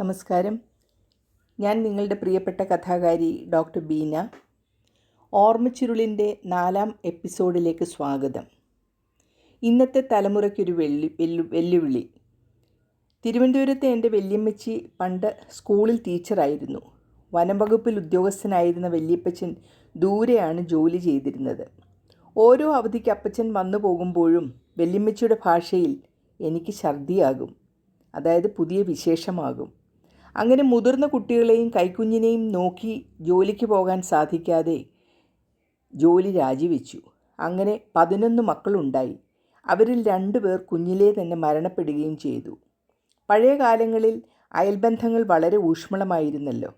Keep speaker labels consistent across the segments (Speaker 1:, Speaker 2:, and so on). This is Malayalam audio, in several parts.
Speaker 1: നമസ്കാരം. ഞാൻ നിങ്ങളുടെ പ്രിയപ്പെട്ട കഥാകാരി ഡോക്ടർ ബീന. ഓർമ്മച്ചുരുളിന്റെ നാലാം എപ്പിസോഡിലേക്ക് സ്വാഗതം. ഇന്നത്തെ തലമുറയ്ക്കൊരു വെള്ളി വെല്ലു വെല്ലുവിളി. തിരുവനന്തപുരത്തെ എന്റെ വല്യമ്മച്ചി പണ്ട് സ്കൂളിൽ ടീച്ചറായിരുന്നു. വനം വകുപ്പിൽ ഉദ്യോഗസ്ഥനായിരുന്ന വല്യപ്പച്ചൻ ദൂരെയാണ് ജോലി ചെയ്തിരുന്നത്. ഓരോ അവധിക്ക് അപ്പച്ചൻ വന്നു പോകുമ്പോഴും വല്യമ്മച്ചിയുടെ ഭാഷയിൽ എനിക്ക് ഛർദിയാകും. അതായത് പുതിയ വിശേഷമാകും. അങ്ങനെ മുതിർന്ന കുട്ടികളെയും കൈക്കുഞ്ഞിനെയും നോക്കി ജോലിക്ക് പോകാൻ സാധിക്കാതെ ജോലി രാജിവെച്ചു. അങ്ങനെ പതിനൊന്ന് മക്കളുണ്ടായി. അവരിൽ രണ്ടുപേർ കുഞ്ഞിലേ തന്നെ മരണപ്പെടുകയും ചെയ്തു. പഴയ കാലങ്ങളിൽ അയൽബന്ധങ്ങൾ വളരെ ഊഷ്മളമായിരുന്നല്ലോ.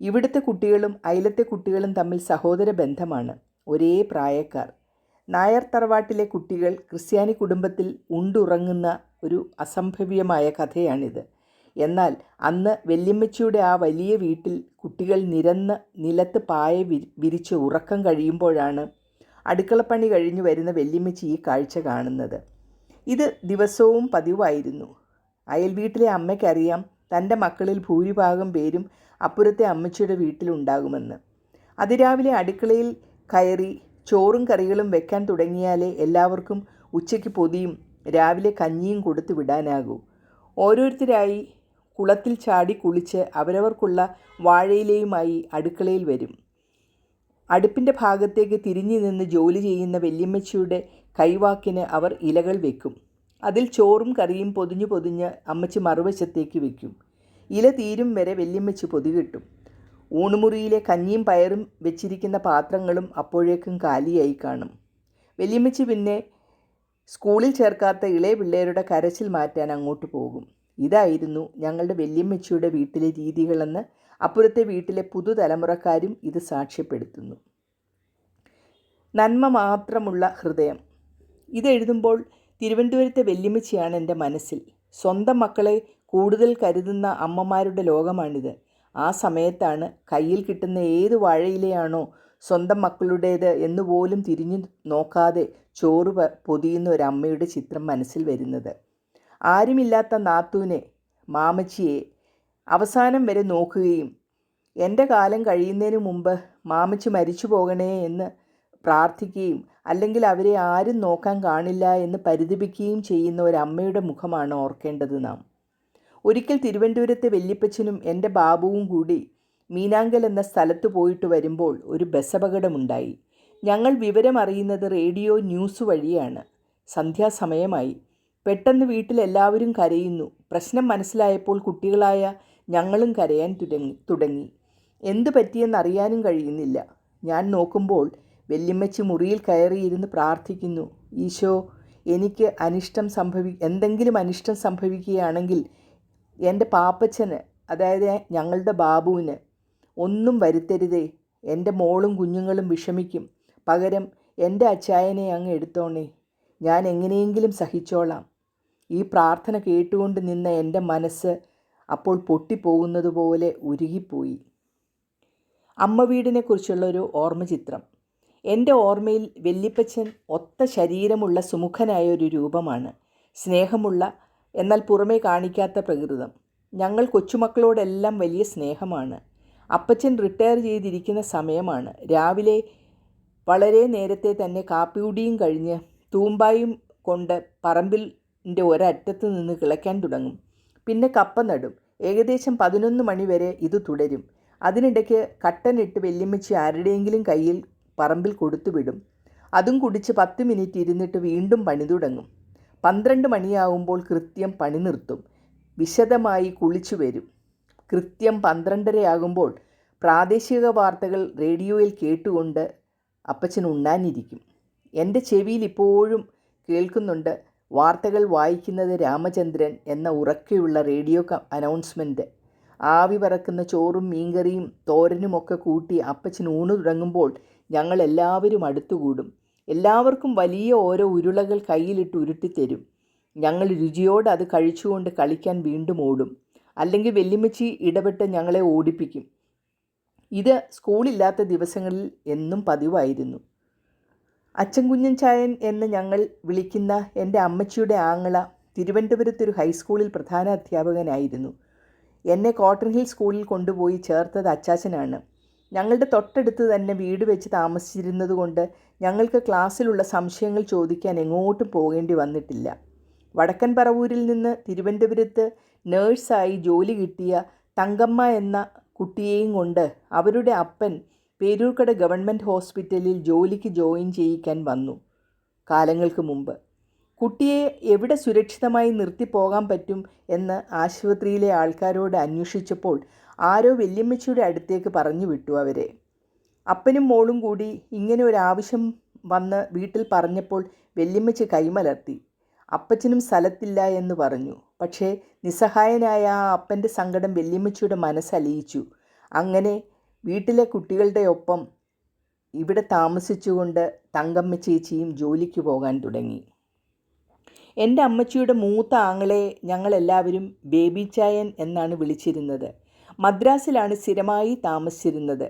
Speaker 1: ഇവിടുത്തെ കുട്ടികളും അയലത്തെ കുട്ടികളും തമ്മിൽ സഹോദര ബന്ധമാണ്. ഒരേ പ്രായക്കാർ. നായർ തറവാട്ടിലെ കുട്ടികൾ ക്രിസ്ത്യാനി കുടുംബത്തിൽ ഉണ്ടുറങ്ങുന്ന ഒരു അസംഭവ്യമായ കഥയാണിത്. എന്നാൽ അന്ന് വല്യമ്മച്ചിയുടെ ആ വലിയ വീട്ടിൽ കുട്ടികൾ നിരന്ന് നിലത്ത് പായ വിരി വിരിച്ച് ഉറക്കം കഴിയുമ്പോഴാണ് അടുക്കളപ്പണി കഴിഞ്ഞു വരുന്ന വല്യമ്മച്ചി ഈ കാഴ്ച കാണുന്നത്. ഇത് ദിവസവും പതിവായിരുന്നു. അയൽ വീട്ടിലെ അമ്മയ്ക്കറിയാം തന്റെ മക്കളിൽ ഭൂരിഭാഗം പേരും അപ്പുറത്തെ അമ്മച്ചിയുടെ വീട്ടിലുണ്ടാകുമെന്ന്. അതിരാവിലെ അടുക്കളയിൽ കയറി ചോറും കറികളും വെക്കാൻ തുടങ്ങിയാലേ എല്ലാവർക്കും ഉച്ചയ്ക്ക് പൊതിയും രാവിലെ കഞ്ഞിയും കൊടുത്തു വിടാനാകൂ. ഓരോരുത്തരായി കുളത്തിൽ ചാടി കുളിച്ച് അവരവർക്കുള്ള വാഴയിലയുമായി അടുക്കളയിൽ വരും. അടുപ്പിന്റെ ഭാഗത്തേക്ക് തിരിഞ്ഞു നിന്ന് ജോലി ചെയ്യുന്ന വല്യമ്മച്ചിയുടെ കൈവാക്കിന് അവർ ഇലകൾ വെക്കും. അതിൽ ചോറും കറിയും പൊതിഞ്ഞു പൊതിഞ്ഞ് അമ്മച്ചി മറുവശത്തേക്ക് വെക്കും. ഇല തീരും വരെ വല്യമ്മച്ചി പൊതികിട്ടും. ഊണുമുറിയിലെ കഞ്ഞിയും പയറും വെച്ചിരിക്കുന്ന പാത്രങ്ങളും അപ്പോഴേക്കും കാലിയായി കാണും. വല്യമ്മച്ചി പിന്നെ സ്കൂളിൽ ചേർക്കാത്ത ഇളയ പിള്ളേരുടെ കരച്ചിൽ മാറ്റാൻ അങ്ങോട്ട് പോകും. ഇതായിരുന്നു ഞങ്ങളുടെ വല്യമ്മച്ചിയുടെ വീട്ടിലെ രീതികളെന്ന് അപ്പുറത്തെ വീട്ടിലെ പുതുതലമുറക്കാരും ഇത് സാക്ഷ്യപ്പെടുത്തുന്നു. നന്മ മാത്രമുള്ള ഹൃദയം. ഇതെഴുതുമ്പോൾ തിരുവനന്തപുരത്തെ വല്യമ്മച്ചിയാണ് എന്റെ മനസ്സിൽ. സ്വന്തം മക്കളെ കൂടുതൽ കരുതുന്ന അമ്മമാരുടെ ലോകമാണിത്. ആ സമയത്താണ് കയ്യിൽ കിട്ടുന്ന ഏത് വാഴയിലെയാണോ സ്വന്തം മക്കളുടേത് എന്നുപോലും തിരിഞ്ഞു നോക്കാതെ ചോറ് പൊതിയുന്ന ഒരു അമ്മയുടെ ചിത്രം മനസ്സിൽ വരുന്നത്. ആരുമില്ലാത്ത നാത്തൂനെ മാമച്ചിയെ അവസാനം വരെ നോക്കുകയും എന്റെ കാലം കഴിയുന്നതിന് മുമ്പ് മാമച്ചി മരിച്ചു പോകണേ എന്ന് പ്രാർത്ഥിക്കുകയും അല്ലെങ്കിൽ അവരെ ആരും നോക്കാൻ കാണില്ല എന്ന് പരിതപിക്കുകയും ചെയ്യുന്ന ഒരു അമ്മയുടെ മുഖമാണ് ഓർക്കേണ്ടത് നാം. ഒരിക്കൽ തിരുവനന്തപുരത്തെ വല്യപ്പച്ചനും എന്റെ ബാബുവും കൂടി മീനാങ്കൽ എന്ന സ്ഥലത്ത് പോയിട്ട് വരുമ്പോൾ ഒരു ബസപകടമുണ്ടായി. ഞങ്ങൾ വിവരമറിയുന്നത് റേഡിയോ ന്യൂസ് വഴിയാണ്. സന്ധ്യാസമയമായി. പെട്ടെന്ന് വീട്ടിലെല്ലാവരും കരയുന്നു. പ്രശ്നം മനസ്സിലായപ്പോൾ കുട്ടികളായ ഞങ്ങളും കരയാൻ തുടങ്ങി തുടങ്ങി. എന്തു പറ്റിയെന്നറിയാനും കഴിയുന്നില്ല. ഞാൻ നോക്കുമ്പോൾ വല്യമ്മച്ചി മുറിയിൽ കയറിയിരുന്ന് പ്രാർത്ഥിക്കുന്നു ഈശോ എനിക്ക് അനിഷ്ടം സംഭവി എന്തെങ്കിലും അനിഷ്ടം സംഭവിക്കുകയാണെങ്കിൽ എന്റെ പാപ്പച്ചന് അതായത് ഞങ്ങളുടെ ബാബുവിന് ഒന്നും വരുത്തരുതേ. എന്റെ മോളും കുഞ്ഞുങ്ങളും വിഷമിക്കും. പകരം എന്റെ അച്ചായനെ അങ്ങ് എടുത്തോണേ. ഞാൻ എങ്ങനെയെങ്കിലും സഹിച്ചോളാം. ഈ പ്രാർത്ഥന കേട്ടുകൊണ്ട് നിന്ന എന്റെ മനസ്സ് അപ്പോൾ പൊട്ടിപ്പോകുന്നത് പോലെ ഉരുകിപ്പോയി. അമ്മ വീടിനെക്കുറിച്ചുള്ളൊരു ഓർമ്മചിത്രം. എന്റെ ഓർമ്മയിൽ വെല്ലിപ്പച്ചൻ ഒത്ത ശരീരമുള്ള സുമുഖനായ ഒരു രൂപമാണ്. സ്നേഹമുള്ള എന്നാൽ പുറമേ കാണിക്കാത്ത പ്രകൃതം. ഞങ്ങൾ കൊച്ചുമക്കളോടെല്ലാം വലിയ സ്നേഹമാണ്. അപ്പച്ചൻ റിട്ടയർ ചെയ്തിരിക്കുന്ന സമയമാണ്. രാവിലെ വളരെ നേരത്തെ തന്നെ കാപ്പിയുടിയും കഴിഞ്ഞ് തൂമ്പായും കൊണ്ട് പറമ്പിന്റെ ഒരറ്റത്ത് നിന്ന് കിളയ്ക്കാൻ തുടങ്ങും. പിന്നെ കപ്പ നടും. ഏകദേശം പതിനൊന്ന് മണിവരെ ഇത് തുടരും. അതിനിടയ്ക്ക് കട്ടനിട്ട് വെല്ലുമിച്ച് ആരുടെയെങ്കിലും കയ്യിൽ പറമ്പിൽ കൊടുത്തുവിടും അതും കുടിച്ച് പത്ത് മിനിറ്റ് ഇരുന്നിട്ട് വീണ്ടും പണി തുടങ്ങും. പന്ത്രണ്ട് മണിയാവുമ്പോൾ കൃത്യം പണി നിർത്തും. വിശദമായി കുളിച്ചു വരും. കൃത്യം പന്ത്രണ്ടരയാകുമ്പോൾ പ്രാദേശിക വാർത്തകൾ റേഡിയോയിൽ കേട്ടുകൊണ്ട് അപ്പച്ചൻ ഉണ്ണാനിരിക്കും. എന്റെ ചെവിയിൽ ഇപ്പോഴും കേൾക്കുന്നുണ്ട് വാർത്തകൾ വായിക്കുന്നത് രാമചന്ദ്രൻ എന്ന ഉറക്കെയുള്ള റേഡിയോ അനൗൺസ്മെന്റ് ആവി പറക്കുന്ന ചോറും മീൻകറിയും തോരനുമൊക്കെ കൂട്ടി അപ്പച്ചൻ ഊണ് തുടങ്ങുമ്പോൾ ഞങ്ങൾ എല്ലാവരും അടുത്തുകൂടും. എല്ലാവർക്കും വലിയ ഓരോ ഉരുളകൾ കയ്യിലിട്ട് ഉരുട്ടിത്തരും. ഞങ്ങൾ രുചിയോടെ അത് കഴിച്ചുകൊണ്ട് കളിക്കാൻ വീണ്ടും ഓടും. അല്ലെങ്കിൽ വെല്ലുമ്മച്ചി ഇടപെട്ട് ഞങ്ങളെ ഓടിപ്പിക്കും. ഇത് സ്കൂളില്ലാത്ത ദിവസങ്ങളിൽ എന്നും പതിവായിരുന്നു. അച്ഛൻ കുഞ്ഞൻ ചായൻ എന്ന് ഞങ്ങൾ വിളിക്കുന്ന എന്റെ അമ്മച്ചിയുടെ ആങ്ങള തിരുവനന്തപുരത്തൊരു ഹൈസ്കൂളിൽ പ്രധാന അധ്യാപകനായിരുന്നു. എന്നെ കോട്ടൺ ഹിൽ സ്കൂളിൽ കൊണ്ടുപോയി ചേർത്തത് അച്ചാച്ചനാണ്. ഞങ്ങളുടെ തൊട്ടടുത്ത് തന്നെ വീട് വെച്ച് താമസിച്ചിരുന്നതുകൊണ്ട് ഞങ്ങൾക്ക് ക്ലാസ്സിലുള്ള സംശയങ്ങൾ ചോദിക്കാൻ എങ്ങോട്ടും പോകേണ്ടി വന്നിട്ടില്ല. വടക്കൻ പറവൂരിൽ നിന്ന് തിരുവനന്തപുരത്ത് നേഴ്സായി ജോലി കിട്ടിയ തങ്കമ്മ എന്ന കുട്ടിയെയും കൊണ്ട് അവരുടെ അപ്പൻ പേരൂർക്കട ഗവൺമെന്റ് ഹോസ്പിറ്റലിൽ ജോലിക്ക് ജോയിൻ ചെയ്യിക്കാൻ വന്നു. കാലങ്ങൾക്ക് മുമ്പ്. കുട്ടിയെ എവിടെ സുരക്ഷിതമായി നിർത്തി പോകാൻ പറ്റും എന്ന് ആശുപത്രിയിലെ ആൾക്കാരോട് അന്വേഷിച്ചപ്പോൾ ആരോ വല്യമ്മച്ചിയുടെ അടുത്തേക്ക് പറഞ്ഞു വിട്ടു അവരെ. അപ്പനും മോളും കൂടി ഇങ്ങനെ ഒരു ആവശ്യം വന്ന് വീട്ടിൽ പറഞ്ഞപ്പോൾ വല്യമ്മച്ചി കൈമലർത്തി. അപ്പച്ചനും സ്ഥലത്തില്ല എന്ന് പറഞ്ഞു. പക്ഷേ നിസ്സഹായനായ ആ അപ്പന്റെ സങ്കടം വല്യമ്മച്ചിയുടെ മനസ്സലിയിച്ചു. അങ്ങനെ വീട്ടിലെ കുട്ടികളുടെ ഒപ്പം ഇവിടെ താമസിച്ചുകൊണ്ട് തങ്കമ്മ ചേച്ചിയും ജോലിക്ക് പോകാൻ തുടങ്ങി. എന്റെ അമ്മച്ചിയുടെ മൂത്ത ആങ്ങളെ ഞങ്ങളെല്ലാവരും ബേബി ചായൻ എന്നാണ് വിളിച്ചിരുന്നത്. മദ്രാസിലാണ് സ്ഥിരമായി താമസിച്ചിരുന്നത്.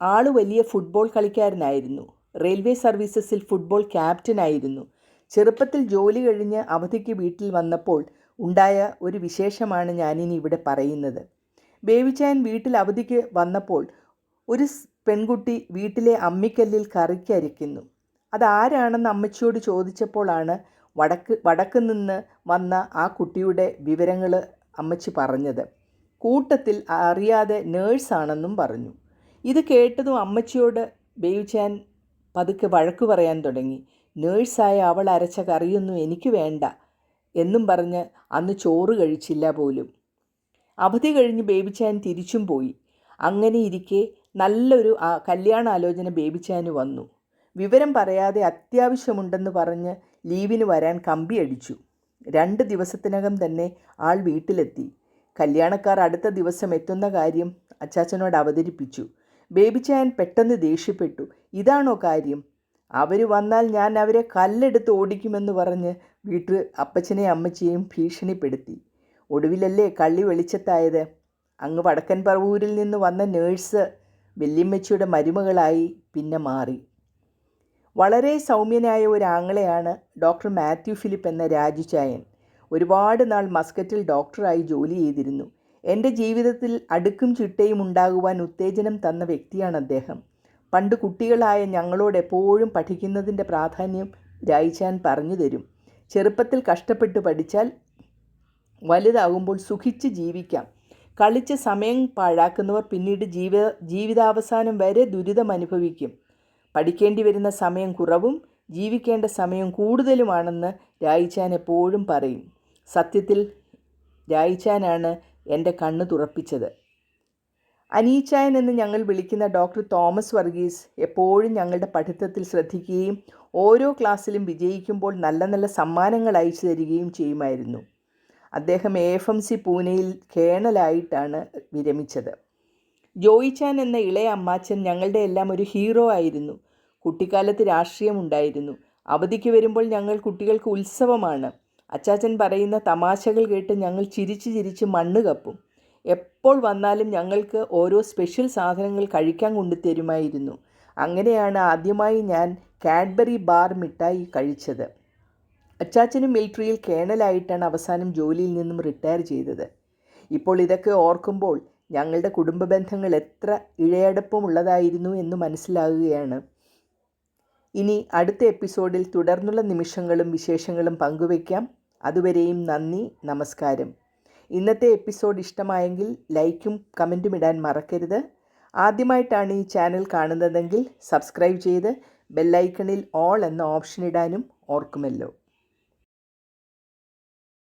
Speaker 1: ആൾ വലിയ ഫുട്ബോൾ കളിക്കാരനായിരുന്നു. റെയിൽവേ സർവീസസിൽ ഫുട്ബോൾ ക്യാപ്റ്റനായിരുന്നു ചെറുപ്പത്തിൽ ജോലി കഴിഞ്ഞ് അവധിക്ക് വീട്ടിൽ വന്നപ്പോൾ ഉണ്ടായ ഒരു വിശേഷമാണ് ഞാനിനി ഇവിടെ പറയുന്നത്. ബേബിച്ചായൻ വീട്ടിൽ അവധിക്ക് വന്നപ്പോൾ ഒരു പെൺകുട്ടി വീട്ടിലെ അമ്മിക്കല്ലിൽ കറിക്കരിക്കുന്നു. അതാരാണെന്ന് അമ്മച്ചിയോട് ചോദിച്ചപ്പോഴാണ് വടക്ക് വടക്ക് നിന്ന് വന്ന ആ കുട്ടിയുടെ വിവരങ്ങൾ അമ്മച്ചി പറഞ്ഞത്. കൂട്ടത്തിൽ അറിയാതെ നേഴ്സാണെന്നും പറഞ്ഞു. ഇത് കേട്ടതും അമ്മച്ചിയോട് ബേബിച്ചാൻ പതുക്കെ വഴക്ക് പറയാൻ തുടങ്ങി. നേഴ്സായ അവൾ അരച്ച കറിയൊന്നും എനിക്ക് വേണ്ട എന്നും പറഞ്ഞ് അന്ന് ചോറ് കഴിച്ചില്ല പോലും. അവധി കഴിഞ്ഞ് ബേബിച്ചാൻ തിരിച്ചും പോയി. അങ്ങനെ ഇരിക്കെ നല്ലൊരു ആ- കല്യാണാലോചന ബേബിച്ചാന് വന്നു. വിവരം പറയാതെ അത്യാവശ്യമുണ്ടെന്ന് പറഞ്ഞ് ലീവിന് വരാൻ കമ്പി അടിച്ചു. രണ്ട് ദിവസത്തിനകം തന്നെ ആൾ വീട്ടിലെത്തി. കല്യാണക്കാർ അടുത്ത ദിവസം എത്തുന്ന കാര്യം അച്ചാച്ചനോട് അവതരിപ്പിച്ചു. ബേബിച്ചായൻ പെട്ടെന്ന് ദേഷ്യപ്പെട്ടു. ഇതാണോ കാര്യം? അവർ വന്നാൽ ഞാൻ അവരെ കല്ലെടുത്ത് ഓടിക്കുമെന്ന് പറഞ്ഞ് വീട്ടിൽ അപ്പച്ചനെയും അമ്മച്ചിയെയും ഭീഷണിപ്പെടുത്തി. ഒടുവിലല്ലേ കള്ളി വെളിച്ചത്തായത്? അങ്ങ് വടക്കൻ പറവൂരിൽ നിന്ന് വന്ന നേഴ്സ് വല്യമ്മച്ചിയുടെ മരുമകളായി പിന്നെ മാറി. വളരെ സൗമ്യനായ ഒരു ആങ്ങളെയാണ് ഡോക്ടർ മാത്യു ഫിലിപ്പ് എന്ന രാജുചായൻ ഒരുപാട് നാൾ മസ്കറ്റിൽ ഡോക്ടറായി ജോലി ചെയ്തിരുന്നു. എന്റെ ജീവിതത്തിൽ അടുക്കും ചിട്ടയും ഉണ്ടാകുവാൻ ഉത്തേജനം തന്ന വ്യക്തിയാണ് അദ്ദേഹം. പണ്ട് കുട്ടികളായ ഞങ്ങളോട് എപ്പോഴും പഠിക്കുന്നതിന്റെ പ്രാധാന്യം രായിച്ചാൻ പറഞ്ഞു തരും. ചെറുപ്പത്തിൽ കഷ്ടപ്പെട്ട് പഠിച്ചാൽ വലുതാകുമ്പോൾ സുഖിച്ച് ജീവിക്കാം. കളിച്ച് സമയം പാഴാക്കുന്നവർ പിന്നീട് ജീവിത ജീവിതാവസാനം വരെ ദുരിതം അനുഭവിക്കും. പഠിക്കേണ്ടി വരുന്ന സമയം കുറവും ജീവിക്കേണ്ട സമയം കൂടുതലുമാണെന്ന് രായിച്ചാൻ എപ്പോഴും പറയും. സത്യത്തിൽ രായിച്ചാനാണ് എന്റെ കണ്ണ് തുറപ്പിച്ചത്. അനീച്ചായൻ എന്ന് ഞങ്ങൾ വിളിക്കുന്ന ഡോക്ടർ തോമസ് വർഗീസ് എപ്പോഴും ഞങ്ങളുടെ പഠിത്തത്തിൽ ശ്രദ്ധിക്കുകയും ഓരോ ക്ലാസ്സിലും വിജയിക്കുമ്പോൾ നല്ല നല്ല സമ്മാനങ്ങൾ അയച്ചു തരികയും ചെയ്യുമായിരുന്നു. അദ്ദേഹം എ എഫ് എം സി പൂനെയിൽ കേണലായിട്ടാണ് വിരമിച്ചത്. ജോയിച്ചാൻ എന്ന ഇളയ അമ്മാച്ചൻ ഞങ്ങളുടെ എല്ലാം ഒരു ഹീറോ ആയിരുന്നു. കുട്ടിക്കാലത്ത് രാഷ്ട്രീയമുണ്ടായിരുന്നു. അവധിക്ക് വരുമ്പോൾ ഞങ്ങൾ കുട്ടികൾക്ക് ഉത്സവമാണ്. അച്ചാച്ചൻ പറയുന്ന തമാശകൾ കേട്ട് ഞങ്ങൾ ചിരിച്ച് ചിരിച്ച് മണ്ണ് കപ്പും. എപ്പോൾ വന്നാലും ഞങ്ങൾക്ക് ഓരോ സ്പെഷ്യൽ സാധനങ്ങൾ കഴിക്കാൻ കൊണ്ടുതരുമായിരുന്നു അങ്ങനെയാണ് ആദ്യമായി ഞാൻ കാഡ്ബറി ബാർ മിഠായി കഴിച്ചത്. അച്ചാച്ചനും മിലിറ്ററിയിൽ കേണലായിട്ടാണ് അവസാനം ജോലിയിൽ നിന്നും റിട്ടയർ ചെയ്തത്. ഇപ്പോൾ ഇതൊക്കെ ഓർക്കുമ്പോൾ ഞങ്ങളുടെ കുടുംബ ബന്ധങ്ങൾ എത്ര ഇഴയടപ്പമുള്ളതായിരുന്നു എന്ന് മനസ്സിലാകുകയാണ്. ഇനി അടുത്ത എപ്പിസോഡിൽ തുടർന്നുള്ള നിമിഷങ്ങളും വിശേഷങ്ങളും പങ്കുവയ്ക്കാം. അതുവരെയും നന്ദി നമസ്കാരം. ഇന്നത്തെ എപ്പിസോഡ് ഇഷ്ടമായെങ്കിൽ ലൈക്കും കമന്റും ഇടാൻ മറക്കരുത്. ആദ്യമായിട്ടാണ് ഈ ചാനൽ കാണുന്നതെങ്കിൽ സബ്സ്ക്രൈബ് ചെയ്ത് ബെല്ലൈക്കണിൽ ഓൾ എന്ന ഓപ്ഷൻ ഇടാനും ഓർക്കുമല്ലോ.